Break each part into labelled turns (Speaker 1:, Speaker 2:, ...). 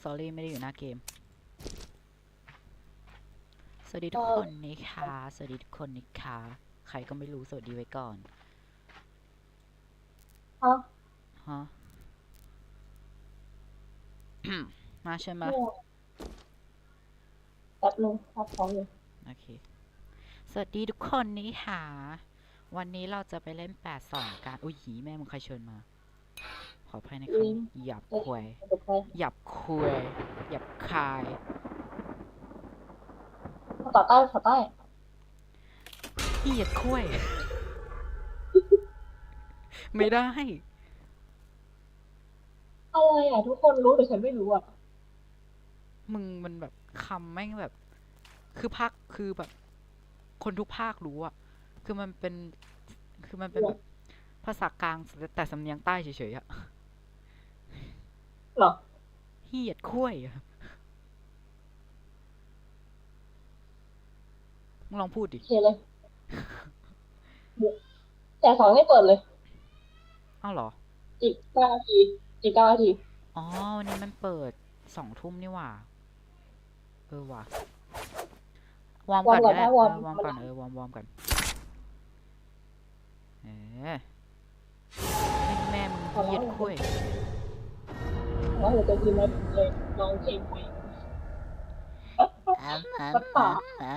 Speaker 1: โลโลโล sorry ไม่ได้อยู่หน้าเกม สวัสดีทุกคนนะคะ สวัสดีทุกคนนะคะ ใครก็ไม่รู้สวัสดีไว้ก่อน
Speaker 2: ฮะ
Speaker 1: ฮะ มาใช่ไหม
Speaker 2: เนี่ยแป๊บนึงพักท้องอยู่
Speaker 1: โอเค สวัสดีทุกคนนี่ค่ะวันนี้เราจะไปเล่นแปดสองกัน อุ้ยหีแม่มึงใครเชิญมา ขออภัยในคำหยาบควย
Speaker 2: เดี๋ยวไป
Speaker 1: หยับคุยหยับคาย
Speaker 2: ภาษาใต้ภาษาใต้
Speaker 1: เหียดคุยไม่ได้
Speaker 2: อะไรอะ ทุกคนรู้แต่ฉันไม่รู้อะ
Speaker 1: มึงมันแบบคำแม่งแบบ คือภาคคือแบบ คนทุกภาครู้อะคือมันเป็น คือมันเป็นแบบภาษากลางแต่สำเนียงใต้เฉยๆอะ
Speaker 2: เหรอ
Speaker 1: เหียดคุยอะมึงลองพูดดิ
Speaker 2: โอเคเลยแต่สอนให้เปิดเลย
Speaker 1: อ้าวเหรอ
Speaker 2: อีกเก้านาทีอีกเก้านาที
Speaker 1: อ๋อวันนี้มันเปิดสองทุ่มนี่หว่า เออว่ะวอร์มก่อนก็ได้เออวอร์มก่อนเออวอร์มวอร์มก่อนเออให้แม่มึงเหยียดคุย
Speaker 2: แล้วเราจะยืนมาเลยลองเพลงไป
Speaker 1: อะอะ
Speaker 2: ภาษา
Speaker 1: อะ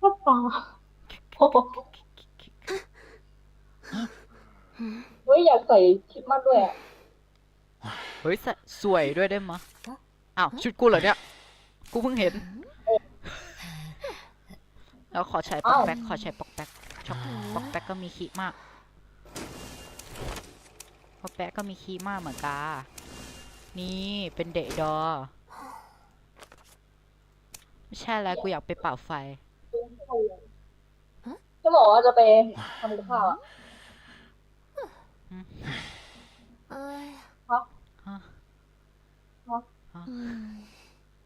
Speaker 2: ภาษาโอ้โหเฮ้ยอยากใส่คลิปมันด้วยอะ
Speaker 1: เฮ้ยสะสวยด้วยได้มะอ้าวชุดกูเหรอเนี่ย กูเพิ่งเห็น แล้วขอใช้ปอกแป๊กขอใช้ปอกแป๊กช็อกปอกแป๊กก็มีคีมาก ปอกแป๊กก็มีคีมากเหมือนกันนี่เป็นเดะดอ ไม่ใช่แล้วกูอยากไปเป่าไฟ
Speaker 2: จะบอกว่าจะไปทำกับข้าวอะ
Speaker 3: เอ้ย
Speaker 1: ฮะ
Speaker 3: อืม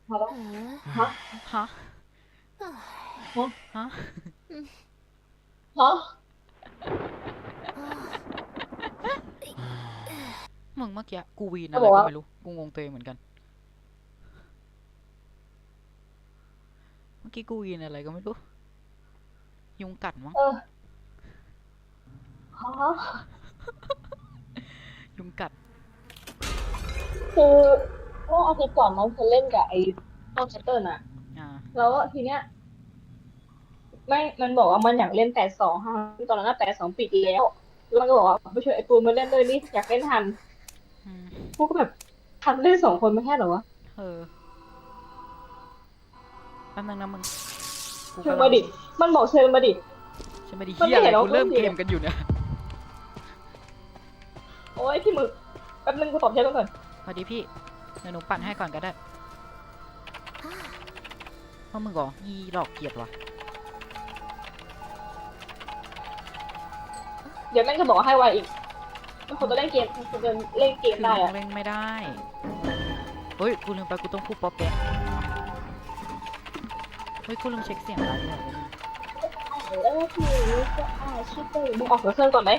Speaker 2: มาแล้ว
Speaker 3: เออ
Speaker 2: ฮะ
Speaker 1: ฮะฮะ
Speaker 2: ฮะ
Speaker 1: มึงเมื่อกี้กูวีนอะไรก็ไม่รู้ กูงงตัวเองเหมือนกัน เมื่อกี้กูวีนอะไรก็ไม่รู้ ยุงกัดมั้ง
Speaker 2: เออฮะ
Speaker 1: ยุงกัด
Speaker 2: คือเมื่ออาทิตย์ก่อนน้องเคยเล่นกับไอ้ต้นชัตเตอร์น่ะ
Speaker 1: อ่า
Speaker 2: แล้วทีเนี้ยไม่มันบอกว่ามันอยากเล่นแต่สองฮะตอนนั้นแต่สองปิดแล้วแล้วมันก็บอกว่าไปช่วยไอ้ปูนมาเล่นด้วยนี่อยากเล่นทัน
Speaker 1: อืม
Speaker 2: พว กก็แบบทันเล่นสองคนไม่แค่เหรอวะ
Speaker 1: เออแป๊บนึงนะมึงกู
Speaker 2: เชิญ
Speaker 1: กำลั
Speaker 2: มางดิ มันบอกเชิญมาดิ
Speaker 1: ใช่ไหมดิ
Speaker 2: มัน
Speaker 1: เฮีย
Speaker 2: ไม่
Speaker 1: อะไร
Speaker 2: เห็นเรา
Speaker 1: กูเริ่ม
Speaker 2: พูด
Speaker 1: เก
Speaker 2: อยู่
Speaker 1: มกันอยู่เนี่ย
Speaker 2: โอ้ยพี่หมึกแป๊บนึงกูตอบแชทก่อน
Speaker 1: สวัสดีพี่เดี๋ยวหนูปั่นให้ก่อนก็ได้เพราะมึงก่ออีหลอกเกียดว่ะ
Speaker 2: เดี๋ยวแม่งจะบอกว่าให้ไวอีก มันคนจะเล่นเกมมันคนจะเล่นเกม
Speaker 1: คือ
Speaker 2: ได้
Speaker 1: มึ
Speaker 2: อะ
Speaker 1: งเล่นไม่ได้ เฮ้ย กูลืมไปกูต้องพูดป๊อปแป๊ะเฮ้ย กูลืมเช็คเสียงอะไรด้วย
Speaker 2: เออพี่ก็อาชีพเลยมึงออกจากเครื่องก่อนไหม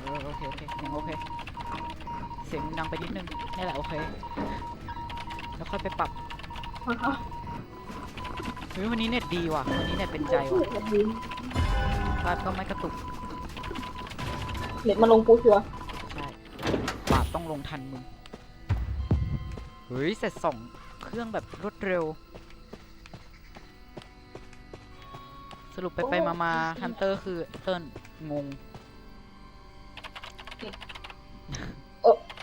Speaker 1: เออโอเคโอเคยังโอเค เสียงดังไปนิดนึงนี่แหละโอเค แล้วค่อยไปปรับเฮ้ยวันนี้เน็ตดีว่ะ วันนี้เน็ตเป็นใจว่ะภาพก็ไม่กระตุก
Speaker 2: เน็ตมาลงปูชัวร์
Speaker 1: ใช่บาปต้องลงทันมึง เฮ้ย เสร็จสองเครื่องแบบรวดเร็ว สรุปไปไปมามาฮันเตอร์คือเติ้ลงง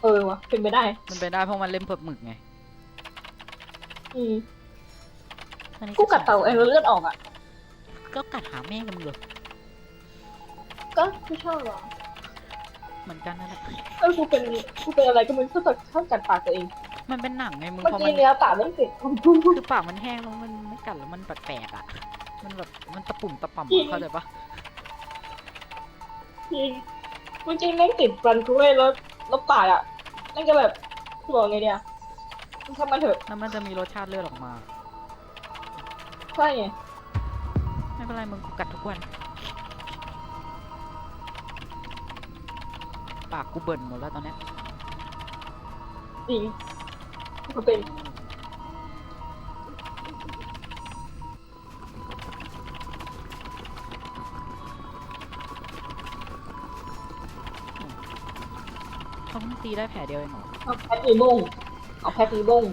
Speaker 2: เออวะเป็นไปได้
Speaker 1: มันไปได้เพราะมันเล่นเพิบหมึกไง
Speaker 2: อืม
Speaker 1: อันนี้
Speaker 2: กูกัดเต่าเองแล้วเลือดออกอะ
Speaker 1: ก็กัดหาแม่กันเลย
Speaker 2: ก็ไม่ชอบหรอ
Speaker 1: เหมือนกันนั่นแหละ
Speaker 2: เออกูเป็นกูเป็นอะไรก็ไมันชอบชอบกัดปากตัวเอง
Speaker 1: เมันเป็นหนังไงมึง
Speaker 2: เมื่อ
Speaker 1: พอ
Speaker 2: กี้
Speaker 1: มัน
Speaker 2: เนื้อปากไม่ติด
Speaker 1: คือปากมันแห้งแล้วมันไม่กัดแล้วมันแปลกๆอะ มันแบบมันตะปุ่มตะป่ำ
Speaker 2: จริ
Speaker 1: อะ
Speaker 2: ง
Speaker 1: เข้าใจปะ
Speaker 2: จริงเมื่อกี้แม่งติดฟันกูเลยแล้วแล้วปากอะแม่งจะแบบบอกไงเดียมันทำมาเถอะ
Speaker 1: แล้วมันจะมีรสชาติเลือดออกมา
Speaker 2: ใช่ไง
Speaker 1: ไม่เป็นไรมึงกูกัดทุกวัน ปากกูเบิ่นหมดแล้วตอนเนี้ย
Speaker 2: จริงมันเป็น
Speaker 1: เขาเพิ่งตีได้แผลเดียวเองเหรอ
Speaker 2: เอาแพ็คมีบงเอาแพ็คมีบง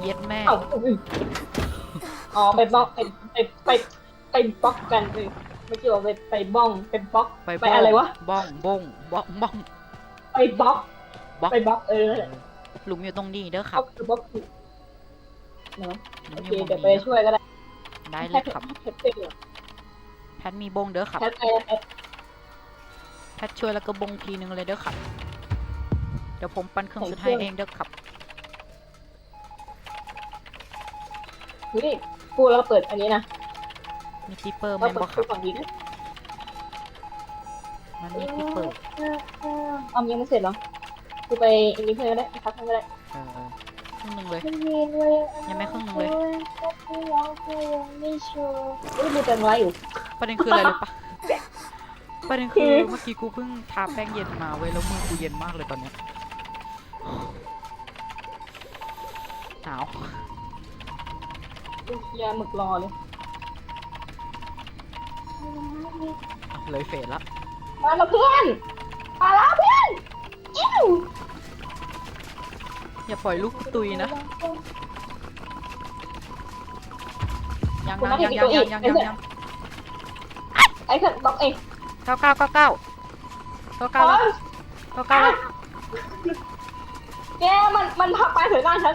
Speaker 1: เย็ดแม่
Speaker 2: เอาอุ๊ยอ๋อไปบล็อกไปไปไปไปบล็อกกันเลย ไม่ใช่ว่าไปไปบ้องไปบล็อก
Speaker 1: ไป
Speaker 2: ไปอะไรวะ
Speaker 1: บ้องบ้องบ้องบ้อง
Speaker 2: ไปบล็อก
Speaker 1: บล็อก
Speaker 2: ไปบล็อกเออ
Speaker 1: หลุมอยู่ตรงนี้เด้อค
Speaker 2: เขา
Speaker 1: รับ
Speaker 2: คือบล็อกเนาะ
Speaker 1: หลุ
Speaker 2: โอ
Speaker 1: มอ
Speaker 2: เค
Speaker 1: ยู่ต
Speaker 2: เดี๋
Speaker 1: ร
Speaker 2: ยว
Speaker 1: ง
Speaker 2: ไป
Speaker 1: นี้
Speaker 2: ช่วยก็ได้
Speaker 1: ได้เล
Speaker 2: แพ็
Speaker 1: ย
Speaker 2: ค
Speaker 1: ครับ
Speaker 2: แพ็คเป็น
Speaker 1: แพทมีบงเด้อครับ
Speaker 2: แพ็คไปแพ็ค
Speaker 1: แพทช่วยแล้วก็บงทีนึงเลยเด้อครับเดี๋ยวผมปั้นเครื่อง
Speaker 2: ของ
Speaker 1: สุดท้าย
Speaker 2: เครื่อง
Speaker 1: เองเด้อครับ
Speaker 2: นี่กูเราเปิดอันนี้นะ
Speaker 1: มีปิเปอร์
Speaker 2: เรา
Speaker 1: แม่น
Speaker 2: เปิ
Speaker 1: บ่
Speaker 2: ด
Speaker 1: ค
Speaker 2: คื
Speaker 1: รั
Speaker 2: อบฝั่งนี้นะ
Speaker 1: มันมีปิเปอร์
Speaker 2: เอายังไม่เสร็จเหรอกูไปอันนี้เพื่อนก็ได้พักเพื่อนก็ได้
Speaker 1: เออครึ่งหนึงเลย
Speaker 2: ไม่ยินเลย
Speaker 1: ยังไม่ครึ่งหนึ่งเลย
Speaker 2: ไม่ร้องเพลงไม่โชว์อุ้ยมือเป็นไรอยู่
Speaker 1: ประเด็นคืออะไรรู้ปะประเด็นคือ
Speaker 2: คือ
Speaker 1: เมื่อกี้กูเพิ่งทาแป้งเย็นมาเว้ยแล้วมือกูเย็นมากเลยตอนเนี้ยหนาว
Speaker 2: ดูเคลียร์หมึกรอเลย
Speaker 1: เลยเฟสละ
Speaker 2: มาล้เพื่อนมาล้เพื่อนอิ้ว
Speaker 1: อย่าปล่อยลูกตุยนะยังนะยังยังยังยังยัง
Speaker 2: ไอ้เถิดบล็อกเอง
Speaker 1: เก้าเก้าเก้าเก้าเก้าเก้าแล้วเก้าเก้าแก
Speaker 2: มันมันพับไปเถิดกน้าฉัน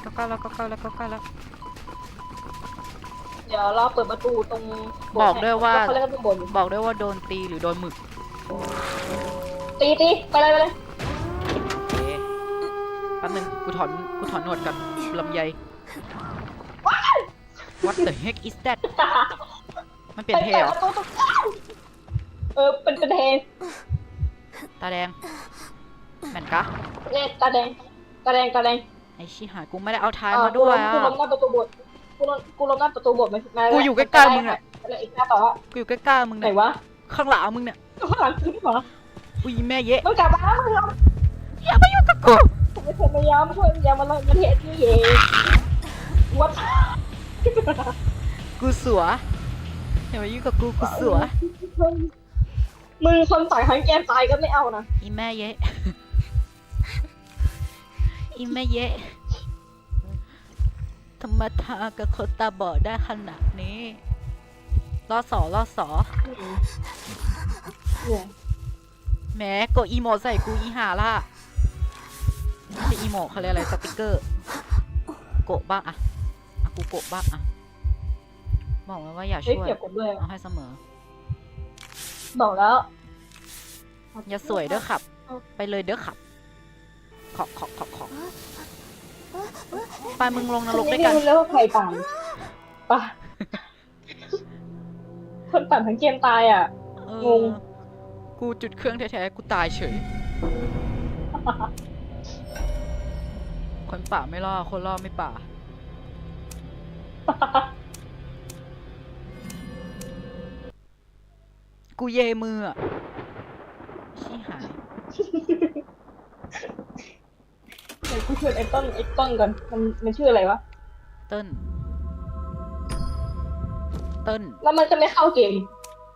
Speaker 1: เก้าเก้าแล้วเก้าเก้าแล้วเก้าเก้าแล้ว
Speaker 2: ดี๋ยวเราเปิดประตูตรง
Speaker 1: บอกด้วยว่า
Speaker 2: เขาเรียกว่าตรงบน
Speaker 1: บอกด้วยว่าโดนตีหรือโดนหมึก
Speaker 2: ตีตีไปเลยไปเลย
Speaker 1: โอเคแป๊บนึงกูถอนกูถอนหนวดกับลำไย What the heck is that มันเปลี่ยนเพล
Speaker 2: ไป
Speaker 1: เหรอ
Speaker 2: ประตูตรงเออเป็นเป็นเท
Speaker 1: ตาแดงแม่นกะ
Speaker 2: เนี่ยตาแดงตาแดงตาแดง
Speaker 1: ไอชิหายกูไม่ได้เอาท้าย
Speaker 2: เออ
Speaker 1: มาด้วย
Speaker 2: กู
Speaker 1: อะ
Speaker 2: ล้มหน้าประตูโบสถ์ กูล้มกูล้มหน้าประตูโบสถ์มามา
Speaker 1: กูอยู่ใกล้ๆมึงอะ
Speaker 2: แล้วอีกหน้าต่อว่า
Speaker 1: กูอยู่ใกล้ๆมึง
Speaker 2: ไหน
Speaker 1: เนี่ย
Speaker 2: วะ
Speaker 1: ข้างหลังมึงเนี่ย
Speaker 2: ข้างหลังคือเหรอ
Speaker 1: อุ้ยแม่เยะ
Speaker 2: มันกลับมาแล้วมึงเอา
Speaker 1: อย่ามายุ่งกับกู
Speaker 2: ผมไม่เคยพยายามช่วยพยายามมาเลยมาเทสนี่เองวัด
Speaker 1: กูสัวอย่ามายุ่งกับกู กูสัว
Speaker 2: มือคนต่อยทั้งแก้มตายก็ไม่เอานะ
Speaker 1: อีแม่เยะ อีแม่เยะ ทำไมทากับคนตาบอดได้ขนาดนี้รอสอรอสอ
Speaker 2: เนี่ย
Speaker 1: แหมกดอีโมใส่กูอีหาล่ะไม่ใช่อีโมเขาเรียกอะไรสติกเกอร์ โกะบ้างอะอะกูโกะบ้างอะบอกไว้ว่าอย่า
Speaker 2: เฮ้ย
Speaker 1: ช่วย
Speaker 2: เกี่ยวกับด้วย
Speaker 1: เอาให้เสมอ
Speaker 2: บอกแล้ว
Speaker 1: อย่าสวยเด้อขับ ไปเลยเด้อขับขอขอขอขอ ไปมึงลงนรก
Speaker 2: ฉั
Speaker 1: ด้วย
Speaker 2: ไม่
Speaker 1: กัน
Speaker 2: รู้แล้วว่าใครตามปะคนปั่นทั้งเกมตายอะ
Speaker 1: เออง
Speaker 2: ง
Speaker 1: กูจุดเครื่องแท้ๆ กูตายเฉย คนป่าไม่ล่อคนล่อไม่ป่า กูเยมืออะชี้หาย
Speaker 2: เดี๋ยวกูชวนไอ้ต้นไอ้ต้นก่อน มันมันชื่ออะไรวะ
Speaker 1: เติ้ลเติ้ล
Speaker 2: แล้วมันก็ไม่เข้าเกม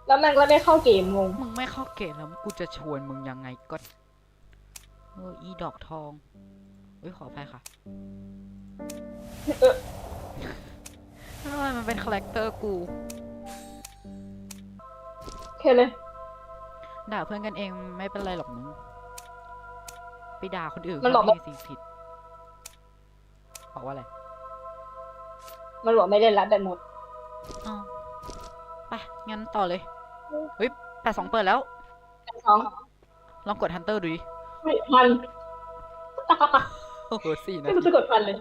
Speaker 2: แล้วมันก็ไม่เข้าเกมงง
Speaker 1: มึงไม่เข้าเกมแล้วกูจะชวนมึงยังไงก็เอออีดอกทองเฮ้ยขออภัยค่ะ
Speaker 2: เออ
Speaker 1: ทำไมมันเป็นคาแรคเตอร์กู
Speaker 2: โอเคเลย
Speaker 1: ด่าเพื่อนกันเองไม่เป็นไรหรอกมึง ไปด่าคนอื่น
Speaker 2: มันบอก
Speaker 1: เขา
Speaker 2: ว่า
Speaker 1: มีสิ่งผิด บอกว่าอะไร
Speaker 2: มันบอกไม่เล่นละแบตหมด
Speaker 1: อ้าวไปงั้นต่อเลย เฮ้ยแปดสองเปิดแล้ว
Speaker 2: สอง
Speaker 1: ลองกดฮันเตอร์ดูดิ
Speaker 2: ไม่ทัน
Speaker 1: โอ้โหสี่นา
Speaker 2: ไม่รู้
Speaker 1: ที
Speaker 2: จะกดฟันเลย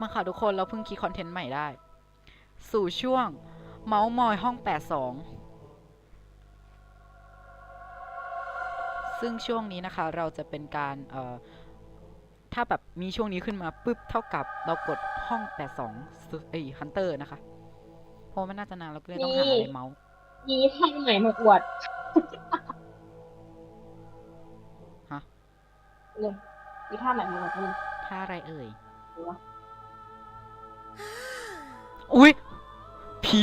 Speaker 1: มาค่ะทุกคนเราเพิ่งคิดคอนเทนต์ใหม่ได้ สู่ช่วง เมาส์มอยห้องแปดสอง ซึ่งช่วงนี้นะคะเราจะเป็นการเอ่อถ้าแบบมีช่วงนี้ขึ้นมาปุ๊บเท่ากับเรากดห้องแปดสองเอ้ยฮันเตอร์นะคะ เพราะมันน่าจะนานเราก็เลยต้องหาอะไรเมาส์
Speaker 2: มีท่านใหม่มาอวด
Speaker 1: ฮะ
Speaker 2: เลยมีท่าใหม่มาอวดมึง
Speaker 1: ถ้าอะไรเอ่ย
Speaker 2: ดูวะ
Speaker 1: อุ้ยผี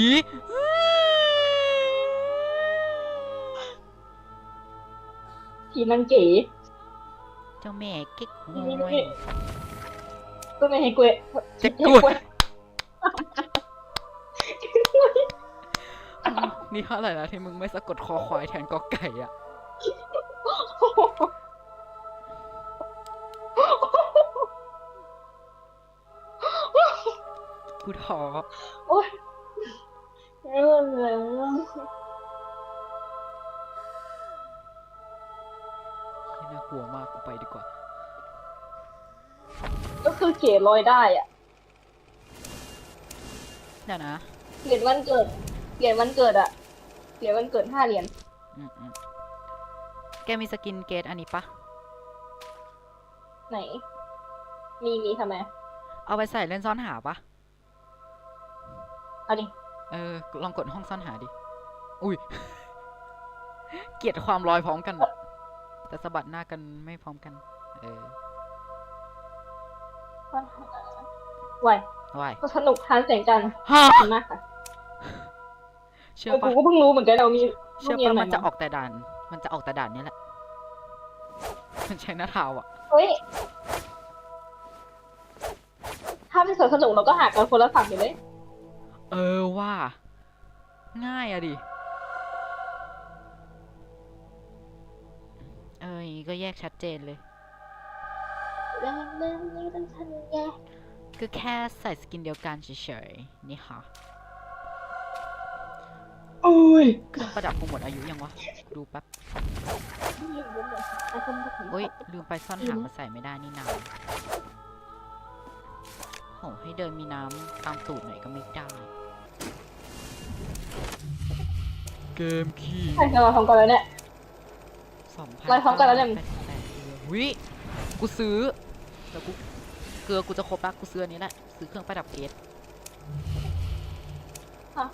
Speaker 2: ทีนังเก๋
Speaker 1: เจ้าแม่เก๊กฮ
Speaker 2: นี่
Speaker 1: วย
Speaker 2: ก็ไม่ให้กล้วย
Speaker 1: เจ๊กกล้วยนี่เท่าไหร่แล้วที่มึงไม่สะกดคอควายแทนกอไก่อะกูท้อ
Speaker 2: โอ๊ยเออเไป
Speaker 1: ดีกว่า
Speaker 2: ก็คือเก๋ลอยได้อะ
Speaker 1: เดี๋ยวนะ
Speaker 2: เหรียญวันเกิด เหรียญวันเกิดอะเหรียญวันเกิดห้าเหรียญ
Speaker 1: อืมอืมแกมีสกินเกตอันนี้ปะ
Speaker 2: ไหน มีมีทำไม
Speaker 1: เอาไปใส่เล่นซ่อนหาปะ
Speaker 2: เอาดิ
Speaker 1: เออ ลองกดห้องซ่อนหาดิ อุ้ย เกลียดความลอยพร้อมกันอะ แต่สะบัดหน้ากันไม่พร้อมกัน เออ
Speaker 2: ไหว
Speaker 1: ไหว
Speaker 2: ก็สนุกทานแสงจันทร์
Speaker 1: ฮ่า
Speaker 2: ขอบคุณมากค่ะ
Speaker 1: เชื่อ
Speaker 2: เออ
Speaker 1: ปะ
Speaker 2: กูก็เพิ่งรู้เหมือนกันเรามี
Speaker 1: เชื่อ
Speaker 2: เรีย
Speaker 1: ปะ
Speaker 2: ให
Speaker 1: มันจะาออกแต่ด่าน มันจะออกแต่ด่านนี้แหละมันใช้หน้าเท้าอะ
Speaker 2: เฮ้ยถ้าเป็นสวนสนุกเราก็หากันคนละฝั่งไปเลย
Speaker 1: เออว่า ง่ายอะดิ ก็แยกชัดเจนเลย
Speaker 2: เรื่องเรื่องนี้ต้องทันแย่
Speaker 1: ก็แค่ใส่สกินเดียวกันเฉยๆ นี่ค่ะ
Speaker 2: โอ้ย
Speaker 1: เครื่องประดับคงหมดอายุยังวะ ดูแป๊บโอ้ย ลืมไปซ่อนหางมาใส่ไม่ได้นี่นาโหให้เดินมีน้ำตามตูดหน่อยก็ไม่ได้ เกมขี้
Speaker 2: ใช่เราทำกันแล้วเนี่ย
Speaker 1: สองพัน
Speaker 2: ไล่พร้อมกันแล้วเนี่ย
Speaker 1: วิกูซื้อแต่กูเกลือกูจะครบละกูซื้ออันนี้แหละซื้อเครื่องประดับเกส
Speaker 2: ฮะ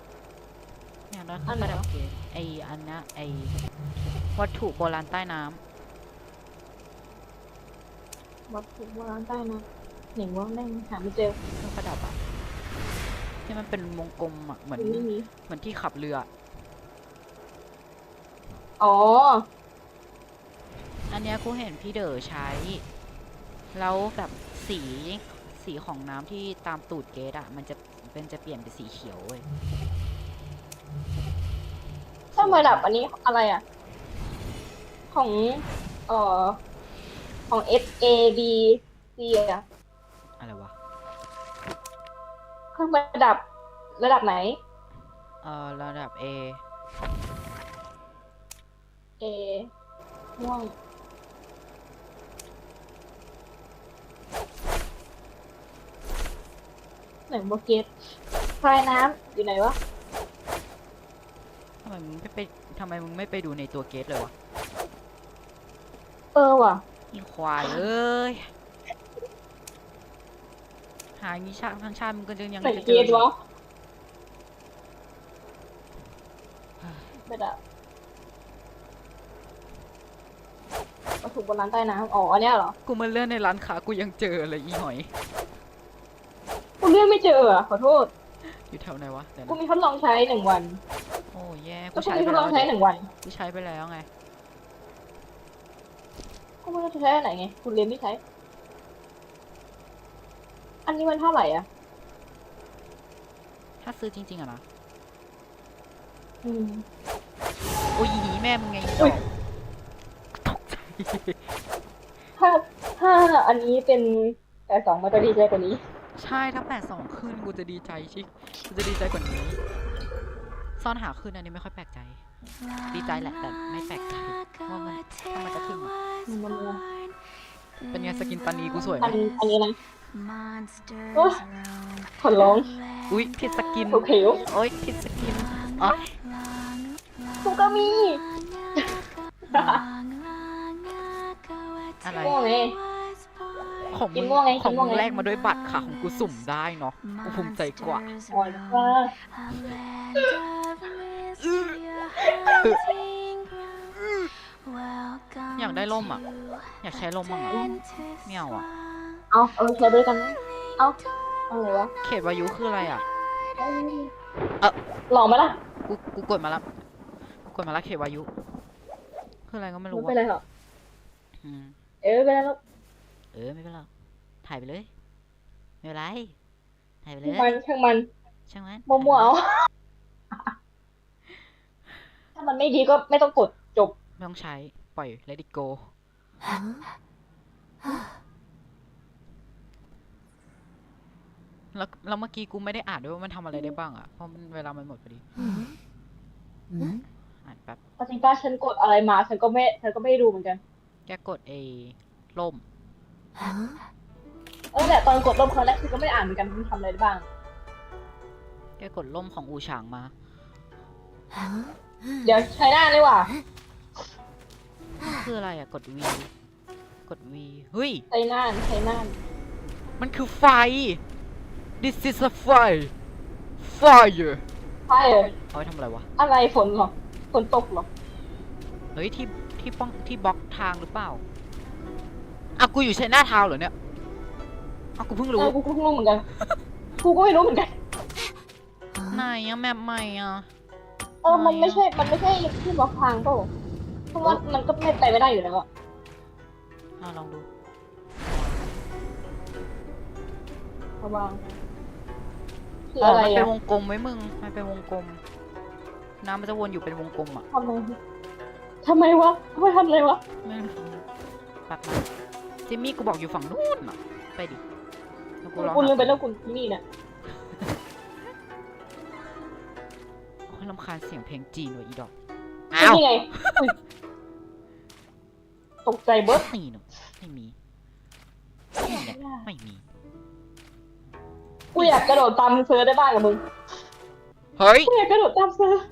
Speaker 1: เนี่ยนะเค
Speaker 2: อั
Speaker 1: รื่อนง
Speaker 2: ไห
Speaker 1: ป
Speaker 2: น
Speaker 1: ระดับ
Speaker 2: วะ
Speaker 1: เกสไออันเนี้ยไอวัตถุโบราณใต้น้ำ
Speaker 2: วัดถูกว่าได้นะหนึ่งว่าแม่งหาไม่เจอ
Speaker 1: เครื่องประดับอะที่มันเป็นวงกลมอะเหมือน
Speaker 2: ไม่มี
Speaker 1: เหมือนที่ขับเรือ
Speaker 2: อ๋อ
Speaker 1: อันเนี้ยกูเห็นพี่เด๋อใช้ แล้วแบบสีสีของน้ำที่ตามตูดเกสอะมันจะเป็นจะเปลี่ยนเป็นสีเขียวเว้ย
Speaker 2: ต้องมาดับอันนี้อะไรอะ ของ เอ่อ ของ S A B C อะ
Speaker 1: อะไรวะ
Speaker 2: เครื่องประดับระดับไหน
Speaker 1: เออระดับ A
Speaker 2: A ม่วง หนโมเกตพลายน้ำอยู่ไหนวะ
Speaker 1: ทำไมมึงไม่ไปทำไมมึงไม่ไปดูในตัวเกสเลยวะ
Speaker 2: เออว่ะ
Speaker 1: อีควายเอ้ยหาอย่างนี้ชาติทั้งชาติมึงก็ยัง
Speaker 2: ไหน
Speaker 1: จะ
Speaker 2: เก
Speaker 1: เจอ
Speaker 2: ตวะประดับวัตถุโบราณใต้น้ำอ๋ออันเนี้ยเหรอ
Speaker 1: กูมาเลื่อนในร้านค้ากูยังเจอเลยอีหอย
Speaker 2: กู เลื่อนไม่เจออะขอโทษ
Speaker 1: อยู่แถวไหนวะเดี๋ยว
Speaker 2: กู
Speaker 1: นะ
Speaker 2: มีทดลองใช้หนึ่งวัน
Speaker 1: โอ้แย่
Speaker 2: ก็
Speaker 1: กู
Speaker 2: กู
Speaker 1: ใช้
Speaker 2: มี
Speaker 1: ไป
Speaker 2: ทดล
Speaker 1: แล้
Speaker 2: อ
Speaker 1: ว
Speaker 2: งใช้หนึ่งวัน
Speaker 1: กูใช้ไปแล้วไง
Speaker 2: กูไม่รู้จะใช้อันไหนไงกูเรียนไม่ใช้ อันนี้มันเท่าไหร่อะ
Speaker 1: ถ้าซื้อจริงๆอะนะ
Speaker 2: อืม
Speaker 1: โอ้ยหีแม่มึงไงอีด
Speaker 2: อุ๊
Speaker 1: อยกตกใจ
Speaker 2: ถ้าถ้าอันนี้เป็นแต่สองมันจะดีใจกว่านี้
Speaker 1: ใช่ถ้าแปดสองขึ้นกูจะดีใจชิกูจะดีใจกว่านี้ ซ่อนหาขึ้นอันนี้ไม่ค่อยแปลกใจ ดีใจแหละแต่ไม่แปลกใจว่ามันถ้ามันจะขึ้นอะ
Speaker 2: มันมัน
Speaker 1: เป็นไงสกินตานีกูสวยไหม
Speaker 2: อันอันนี้นะ
Speaker 3: Monsters
Speaker 2: โอ๊ย
Speaker 3: roam
Speaker 2: ขอร้อง
Speaker 1: อุ้ยผิดสกิน
Speaker 2: โอเค
Speaker 1: โอ้ยผิดสกินอ๋อ
Speaker 2: กูก็มี
Speaker 1: อะไร
Speaker 2: ม่วงไง
Speaker 1: ของ
Speaker 2: กิ
Speaker 1: มึ
Speaker 2: น
Speaker 1: ง
Speaker 2: ม่วงไง
Speaker 1: ของ
Speaker 2: กินม่
Speaker 1: มึ
Speaker 2: วง
Speaker 1: ง
Speaker 2: ไง
Speaker 1: แลกมาด้วยบัตรค่ะของกูสุ่มได้เนาะกูภูมิใจกว่า
Speaker 2: อ่อนมาก
Speaker 1: อยากได้ร่มอะ อยากใช้ร่มบ้างอะไม่เอาอะ
Speaker 2: เอาเอาใช้บริกันไหมเอาเอาเลยวะ
Speaker 1: เขตวายุคืออะไรอะ
Speaker 2: เออลองไหมล่ะ
Speaker 1: กูกูกดมาแล้วกูกดมาแล้วเขตวายุ คืออะไรก็ไม่
Speaker 2: ไม่
Speaker 1: รู้
Speaker 2: เป็นไร
Speaker 1: อะ
Speaker 2: หรอก
Speaker 1: อืม
Speaker 2: เออไม่เป็นไรหรอก
Speaker 1: เออไม่เป็นไรหรอกถ่ายไปเลย ไม่เป็นไร ถ่ายไปเล
Speaker 2: ช่างมัน
Speaker 1: ย
Speaker 2: ช่างมัน
Speaker 1: ช่างมัน
Speaker 2: มั่วๆเอา ถ้ามันไม่ดีก็ไม่ต้องกดจบ
Speaker 1: ไม่ต้องใช้ ปล่อย let it go แล้วแล้วเมื่อกี้กูไม่ได้อ่านด้วยว่ามันทำอะไรได้บ้างอะเพราะมันเวลามันหมดพอดี อ่านแป๊บ
Speaker 2: ปจริงป้าฉันกดอะไรมา ฉันก็ไม่ ฉันก็ไม่ได้ดูเหมือนกัน
Speaker 1: แกกดเอล่ม
Speaker 2: เออแต่ตอนกดลมครั้งแรกฉันก็ไม่ได้อ่านเหมือนกันมันทำอะไรได้บ้าง
Speaker 1: แกกดล่มของอูฉางมา
Speaker 2: เดี๋ยวใช้หน้าเลยว่ะ
Speaker 1: คืออะไรอะกด V กด V เฮ้ย
Speaker 2: ใช้หน้าใช้หน้า
Speaker 1: มันคือไฟ this is a fire fire
Speaker 2: ใช่เหรอ
Speaker 1: เอาไว้ทำอะไรวะ
Speaker 2: อะไรฝนเหรอฝนตกเหรอ
Speaker 1: เฮ้ยที่ที่ป้องที่บล็อกทางหรือเปล่า อะกูอยู่ใช้หน้าทาวน์เหรอเนี่ยอะกูเพิ่ง
Speaker 2: เอ
Speaker 1: รู้
Speaker 2: อกูก็เพิ่งรู้เหมือนกัน กูก็ไม่รู้เหมือนกัน
Speaker 1: ไหนอะแมปใหม่อะ
Speaker 2: เออมันไม่ใช่ มันไม่ใช่ที่บล็อกทางเปล่าเพราะว่ามันก็ไม่ไปไม่ได้อยู่แล้วอะ
Speaker 1: อะลองดู
Speaker 2: ระวังคือ
Speaker 1: อ๋อ
Speaker 2: อะไร
Speaker 1: มันเป็น
Speaker 2: อะ
Speaker 1: วงกลมไว้มึง มันเป็นวงกลม น้ำมันจะวนอยู่เป็นวงกลมอะ
Speaker 2: ทำไมทำไมวะทำไมทำอะไรวะ
Speaker 1: ไม่รู้แปัดมา จิมมี่กูบอกอยู่ฝั่งนู้นอะไปดิแล้วกูลอง
Speaker 2: กูลืมไป
Speaker 1: หา
Speaker 2: แล้วกูนี่เนี่ย
Speaker 1: โอ้ยรำคาญเสียงเพลงจีนว่ะอีดอกอ้าว
Speaker 2: นี่ไงอุ๊ยตกใจเบิร์ด
Speaker 1: นี่หนูไม่มีนี่แหละไม่มี
Speaker 2: กูอยากกระโดดตามเซอร์ได้บ้างกับมึง
Speaker 1: เฮ้ย
Speaker 2: กูอยากกระโดดตามเซอร์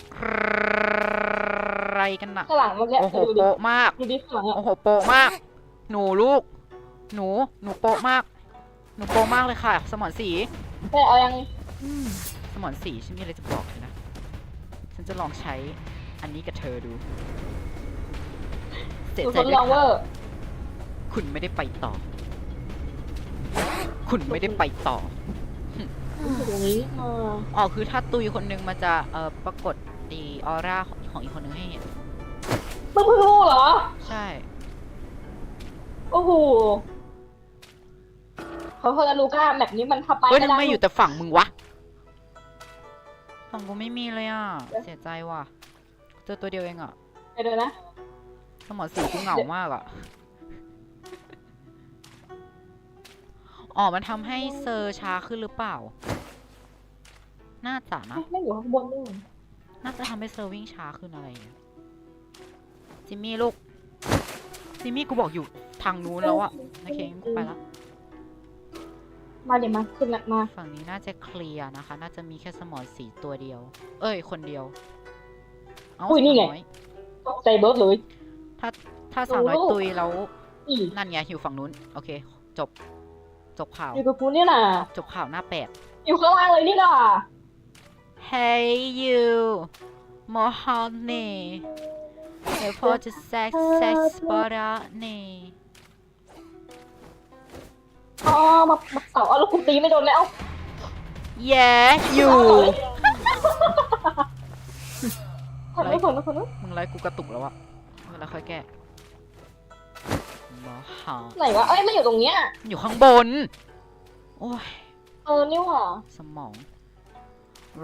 Speaker 1: ใครกันน่ะ
Speaker 2: ข้างหลังเมื่อกี้
Speaker 1: โอ้โห
Speaker 2: ดูดิ
Speaker 1: โปะมาก
Speaker 2: ดูดิข้างหลังอะ
Speaker 1: โอ้โหโปะมาก หนูลูก หนู หนูโปะมาก หนูโปะมากเลยค่ะ สมอนสี
Speaker 2: แม่เอายัง
Speaker 1: สมอนสีฉันมีอะไรจะบอกเลยนะ ฉันจะลองใช้อันนี้กับเธอดูเสีย
Speaker 2: กู
Speaker 1: ใจ
Speaker 2: ทด
Speaker 1: ด้ว
Speaker 2: ลอง
Speaker 1: ย
Speaker 2: เวอ
Speaker 1: ค่ะ
Speaker 2: ร์
Speaker 1: คุณไม่ได้ไปต่อ คุณไม่ได้ไปต่อ
Speaker 2: ตรงนี้เออ
Speaker 1: อ๋อคือถ้าตุยคนนึงมันจะเอ่อปรากฏดีออร่าของอีกคนนึงให้เห็น
Speaker 2: มึงเพิ่งรู้เหรอ
Speaker 1: ใช่
Speaker 2: โอ้โห เขาเขาจะรู้ก้าแบบนี้มันทับไป
Speaker 1: เฮ้ย
Speaker 2: ไม่
Speaker 1: ทำ
Speaker 2: ได้
Speaker 1: ไมอยู่แต่ฝั่งมึงวะ ฝั่งกูไม่มีเลยอะ เสียใจว่ะ เจอตัวเดียวเองอะ
Speaker 2: ไปเลยนะ
Speaker 1: สมองสีกูเหงามากอะ อ๋อ มันทำให้เซอร์ช้าขึ้นหรือเปล่า น่าจะนะ
Speaker 2: ไม่อยู่ข้างบนนี่
Speaker 1: น่าจะทำให้เซอร์วิ่งช้าขึ้นอะไรอย่างเงี้ย จิมมี่ลูก จิมมี่กูบอกอยู่ทางนู้นแล้วอะโอเคงั้นกูไปละ
Speaker 2: มาเดี๋ยวมาขึ้นละมา
Speaker 1: ฝั่งนี้น่าจะเคลียร์นะคะ น่าจะมีแค่สมอนสีตัวเดียว เอ้ย คนเดียว เอา
Speaker 2: อุ้ยนี่ไง
Speaker 1: สาวอย
Speaker 2: ตกใจเบิร์ดเลย
Speaker 1: ถ้าสาวน้อย
Speaker 2: โอ้
Speaker 1: ตุยแล้ว
Speaker 2: อี
Speaker 1: นั่นไงอยู่ฝั่งนู้น โอเค จบ จบข่าว
Speaker 2: อยู่กับกูเนี่ยน่ะ
Speaker 1: จบข่าวหน้าแปด
Speaker 2: อยู่ข้างล่างเลยนี่น่ะ
Speaker 1: Hey you more honey เดี๋ยวพอจะ sex sex spot out นี่
Speaker 2: อ๋อมามาเอาเอาแล้วกูตีไม่โดนแล้ว
Speaker 1: Yeah you
Speaker 2: คนนู้นคนนู้นคนนู้น
Speaker 1: มึงไล่กูกระตุกแล้วอะเวลาค่อยแก้มอหา
Speaker 2: ไหนวะเอ้ยไม่อยู่ตรงเนี้ย
Speaker 1: อยู่ข้างบน โอ้ย
Speaker 2: เออนี่หว่า
Speaker 1: สมอง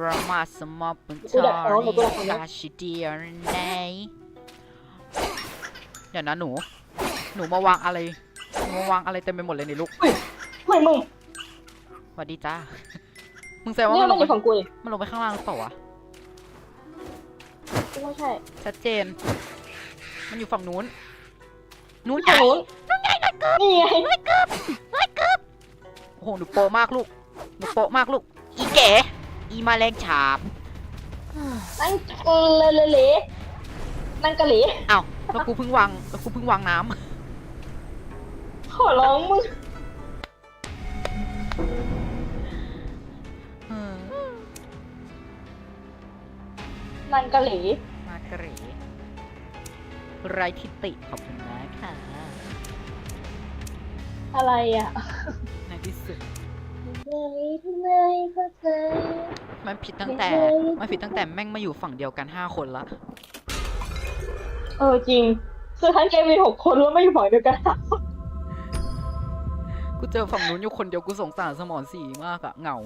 Speaker 1: รามาสมองเป็น
Speaker 2: กู
Speaker 1: จ
Speaker 2: ดัก
Speaker 1: อ
Speaker 2: เขาเดี๋ยวกูดักเขานะ
Speaker 1: กาชิเดียร์ไนเดี๋ยวนะหนู หนูมาวางอะไร หนูมาวางอะไรเต็มไปหมดเลยนี่ลูก
Speaker 2: ไม่มึง
Speaker 1: สวัสดีจ้า มึงแซวว่า
Speaker 2: เนี่ย
Speaker 1: มันล
Speaker 2: มัน
Speaker 1: ง
Speaker 2: อ
Speaker 1: ไป
Speaker 2: ยู่ฝั่งกูดิ
Speaker 1: มันลงไปข้างล่างหรือเปล่าวะ
Speaker 2: ไม่ใช่
Speaker 1: ชัดเจน มันอยู่ฝั่งนู้น นู้น
Speaker 2: ฝั่งนู้น
Speaker 1: นู้นไงนู้น
Speaker 2: นี่ไง
Speaker 1: โอ้โห หนูโปะมากลูก หนูโปะมากลูก อีแก่อีมาแรงฉาบ
Speaker 2: นั่งเลเลเลนั่งกะเหล
Speaker 1: อ้าวแล้วกูเพิ่งวางแล้วกูเพิ่งวางน้
Speaker 2: ขอร้องมึงำ
Speaker 1: เออ
Speaker 2: นั่งกะเหล
Speaker 1: มากระเหรไรทิติขอบคุณนะค่ะ
Speaker 2: อะไรอะ
Speaker 1: ในที่สุด
Speaker 2: ทำไมทำไมเข้าใจ
Speaker 1: มันผิดตั้งแต่
Speaker 2: ไม่เคย
Speaker 1: มันผิดตั้งแต่แม่งมาอยู่ฝั่งเดียวกันห้าคนละ
Speaker 2: เออจริง คือทั้งเกมมีหกคนแล้วไม่อยู่ฝั่งเดียวกัน
Speaker 1: กูเจอฝั่งนู้นอยู่คนเดียวกูสงสารสมอนสีมากอะเหงา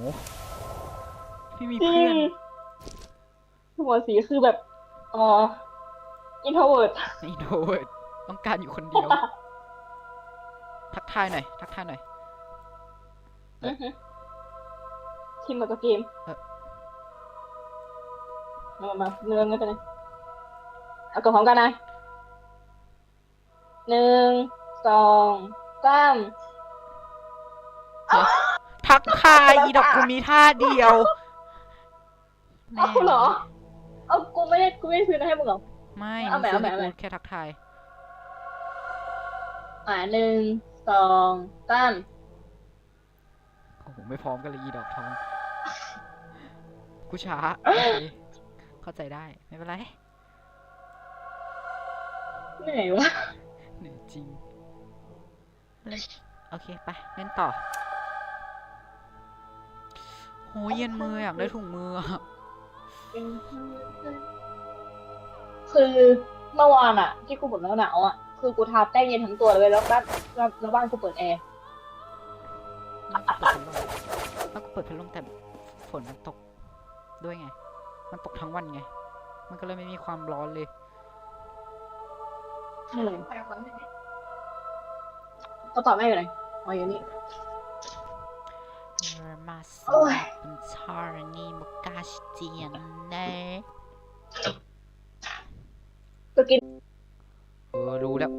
Speaker 1: พี่มี
Speaker 2: จริ
Speaker 1: เพื่อน
Speaker 2: งหัวสีคือแบบเอ่ออินโทรเวิร์ด
Speaker 1: อินโทรเวิร์ดต้องการอยู่คนเดียว ทักทายหน่อยทักทายหน่อย
Speaker 2: ทีมกับตัวเกม
Speaker 1: เออ
Speaker 2: มามาเนื้อเงินกันเลยเอากดพร้อมกันนะหนึ่งสองสาม
Speaker 1: ทักทายอีดอกกูมีท่าเดียว
Speaker 2: เอาเหรอ เอากูไม่ได้กูไม่ได้ซื้อนะให้มึงเหรอ
Speaker 1: ไม่
Speaker 2: เอาใหม่
Speaker 1: มึงซื้
Speaker 2: เอาใหม่
Speaker 1: ให้กูแค่ทักทาย
Speaker 2: อ่าหนึ่งสองสาม
Speaker 1: โอ้โหไม่พร้อมกันเลยอีดอกทองกูช้าโอเคเข้าใจได้ไม่เป็นไร
Speaker 2: เหนื่อยวะ
Speaker 1: เหนื่อยจริงเล่นโอเค ไปเล่นต่อ โหเย็นมืออยากได้ถุงมืออะ
Speaker 2: คือเมื่อวานอะที่กูบ่นหนาวๆอะคือกูทาแป้งเย็นทั้งตัวเลยแล้วบ้านแล้วบ้านกูเปิดแอร์
Speaker 1: แล้วก็เปิดพัดลมแต่ฝนมันตกด้วยไง มันตกทั้งวันไง มันก็เลยไม่มีความร้อนเลย
Speaker 2: อะไรก็ตอบแม่อยู่ไหนอ๋ออยู่นี่
Speaker 1: มาส
Speaker 2: โอ้ย
Speaker 1: เป็นชาร์นีมกาชเจียนเน่
Speaker 2: ก็กิน
Speaker 1: เออรู้แล้ว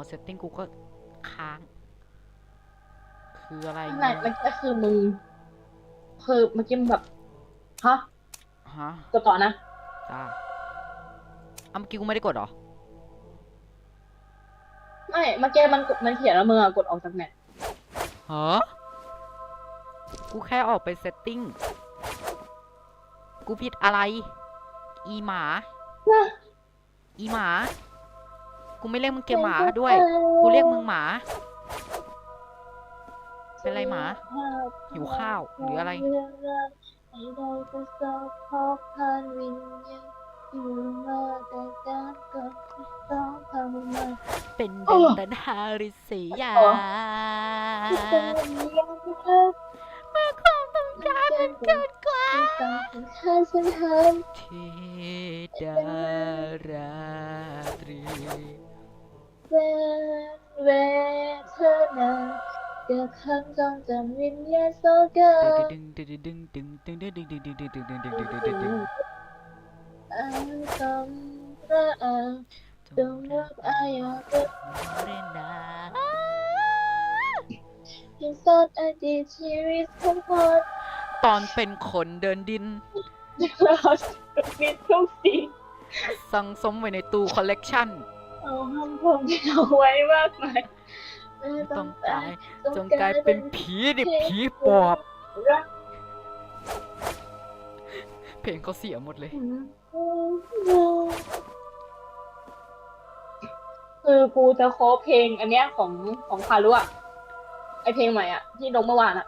Speaker 1: มาเซตติ้งกูก็ค้าง คืออะไร
Speaker 2: ข้างในมันก็คือมึงคือเมื่อกี้มึงแบบฮะ
Speaker 1: ฮะ
Speaker 2: กดต่อนะ
Speaker 1: จ้าอ้าวเมื่อกี้กูไม่ได้กดเหรอ
Speaker 2: ไม่เมื่อกี้มันกดมันเขียนแล้วมึงอะกดออกจากแมท
Speaker 1: ฮะกูแค่ออกไปเซตติ้งกูผิดอะไร อีหมา อีหมา กูไม่เรียกมึงเกมหมาด้วย กูเรียกมึงหมา เป็นไรหมาอยู่ข้าวหรืออะไรเป็นดังดันฮาริสยา
Speaker 2: เมื่
Speaker 1: อความต้องการมันเกิดกว่า
Speaker 2: ที่
Speaker 1: ดาราตรี
Speaker 2: เป็นเวทนาเกิดคำจองจำวิญญาณโซเกอร์
Speaker 1: ดึงดึงดึงดึงดึงดึงดึงดึงดึงดึงดึงดึงดึงดึงดึงดึงดึง
Speaker 2: อันสมระอาจงรักอายาเป็น
Speaker 1: เรนา
Speaker 2: เพียงสดอดีตชีวิตของคน
Speaker 1: ตอนเป็นคนเดินดิน
Speaker 2: เรามีทุกสิ่ง
Speaker 1: สั่งสมไว้ในตู้คอลเลกชัน
Speaker 2: เอาห้ามผมที่เอาไว้มากมายไม่
Speaker 1: ต้
Speaker 2: ต้
Speaker 1: อ
Speaker 2: องง
Speaker 1: ตา
Speaker 2: ตายย
Speaker 1: จงกลายเป็นผีดิผีปอบ
Speaker 2: รัก
Speaker 1: เพลงเขาเสียหมดเลย
Speaker 2: คือกูจะโคเพลงอันเนี้ยของของคารุอะไอเพลงใหม่อะที่ลงเมื่อวานอะ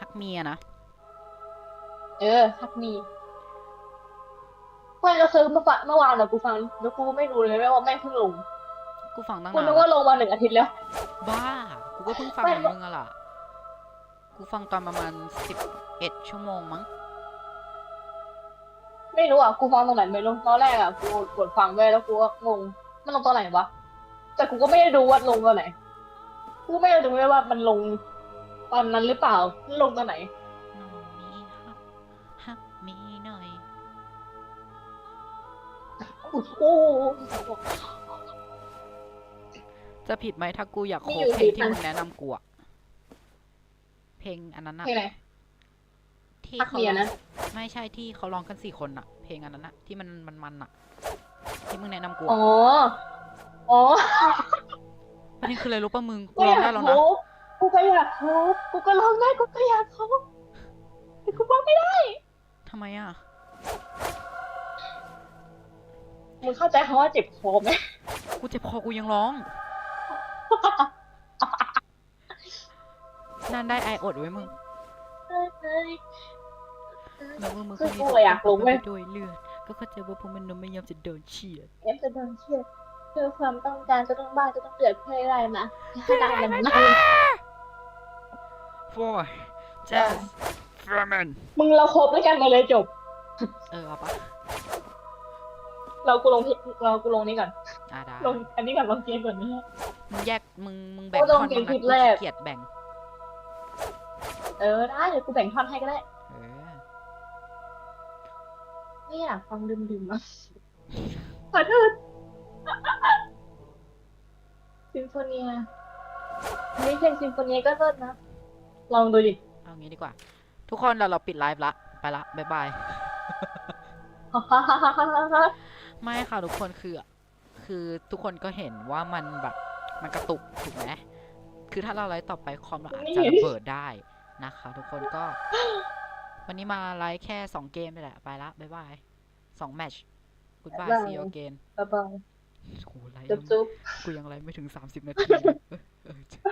Speaker 1: ฮักเมียนะ
Speaker 2: เออฮักมี ไม่ก็คือเมื่อวานเมื่อวานอะกูฟังแล้วกูไม่รู้เลยว่าแม่งเพิ่งลง
Speaker 1: กูฟังตั้ง
Speaker 2: กู
Speaker 1: นาน
Speaker 2: นึกว่าลงมาหนึ่งอาทิตย์แล้ว
Speaker 1: บ้า กูก็เพิ่งฟัง
Speaker 2: ไม่
Speaker 1: เหมือนมึงอะล่ะ กูฟังตอนประมาณสิบเอ็ดชั่วโมงมั้ง
Speaker 2: ในไม่รู้อะกูฟังตรงไหนไม่รู้ตอนแรกอะกูกดฟังไปแล้วกูก็งงมันลงตอนไหนวะแต่กูก็ไม่ได้ดูว่าลงตอนไหน กูไม่ได้ดูด้วยว่ามันลงตอนนั้นหรือเปล่ามันลงตอนไหน โอ้โห
Speaker 1: จะผิดไหมถ้ากูอยากโค
Speaker 2: มี
Speaker 1: บ
Speaker 2: อยู่
Speaker 1: เพลง
Speaker 2: สี่
Speaker 1: ที่
Speaker 2: พัน
Speaker 1: มึงแนะนำกูอะเพลงอันนั้นอะ
Speaker 2: เพลงไหน
Speaker 1: ที่
Speaker 2: พัก
Speaker 1: เขา
Speaker 2: เมียนะ
Speaker 1: ไม่ใช่ที่เขาร้องกันสี่คนอะเพลงอันนั้นอะที่มันมันมันอะที่มึงแนะนำกู
Speaker 2: อ๋
Speaker 1: อะ
Speaker 2: ออ๋อ
Speaker 1: ประเด็นคืออะไรรู้ป่ะมึงกู
Speaker 2: ก็
Speaker 1: ร้
Speaker 2: อ
Speaker 1: อง
Speaker 2: ยา
Speaker 1: ได้
Speaker 2: ก
Speaker 1: แล้ว
Speaker 2: โค
Speaker 1: นะ
Speaker 2: บกูก็อยากโคบกูก็ร้องได้ กูก็อยากโคบแต่กูร้องไม่ได้
Speaker 1: ทำไมอะ
Speaker 2: มึงเข้าใจคำว่าเจ็บคอไหม
Speaker 1: กูเจ็บคอกูยังร้อง นั่นได้ไออดไว้มึงแล้วมึงมึง
Speaker 2: คือ
Speaker 1: คนนี้
Speaker 2: กูอะอยากรู้เว้ย
Speaker 1: ไปด้วยเลือดก็เข้าใจว่าพวกมันนมไม่ยอมจะโดนเฉียด
Speaker 2: เอฟจะโดนเชื่อเพื่อความต้องการจะต้องบ้าจะต้องเดือดเพื่ออะไรนะให้ได้มันนั่ง
Speaker 1: four just ferment
Speaker 2: มึงเราครบด้วยกันมาเลยจบ
Speaker 1: เออเอาปะ
Speaker 2: เรากูลงเพเรากูลงนี้ก่อน
Speaker 1: อ่าได้
Speaker 2: ลงอันนี้ก่อนลงเกมก่อนนี้
Speaker 1: มึงแยกมึงมึงแบ่ง
Speaker 2: โอ้ล
Speaker 1: ท่
Speaker 2: ง
Speaker 1: อน
Speaker 2: เกม
Speaker 1: บ้าง
Speaker 2: คลิ
Speaker 1: นะ
Speaker 2: ป
Speaker 1: กู
Speaker 2: แรก
Speaker 1: ขี้เกียดแบ่ง
Speaker 2: เออได้เดี๋ยวกูแบ่งท่อนให้ก็ได้
Speaker 1: เออ
Speaker 2: ไม่อยากฟังดื่มๆอะขอโทษซิมโฟเนียนี่เพลงซิมโฟเนียก็เลิศนะ ลองดูดิ
Speaker 1: เอางี้ดีกว่า ทุกคนเราเราปิดไลฟ์ละ ไปละ บ๊ายบาย ไม่ค่ะทุกคนคือ คือทุกคนก็เห็นว่ามันแบบมันกระตุกถูกไหมคือถ้าเราไลฟ์ต่อไปคอมเราอาจจะระเบิดได้นะคะ ทุกคนก็ วันนี้มาไลฟ์แค่สองเกมนี่แหละไปละบ๊ายบายสองแมตช์ goodbye
Speaker 2: บ๊ายบาย
Speaker 1: see you again
Speaker 2: บ๊ายบาย
Speaker 1: โอ้โหไลฟ์
Speaker 2: จุ๊บจุ๊บ
Speaker 1: กูยังไลฟ์ไม่ถึงสามสิบนาที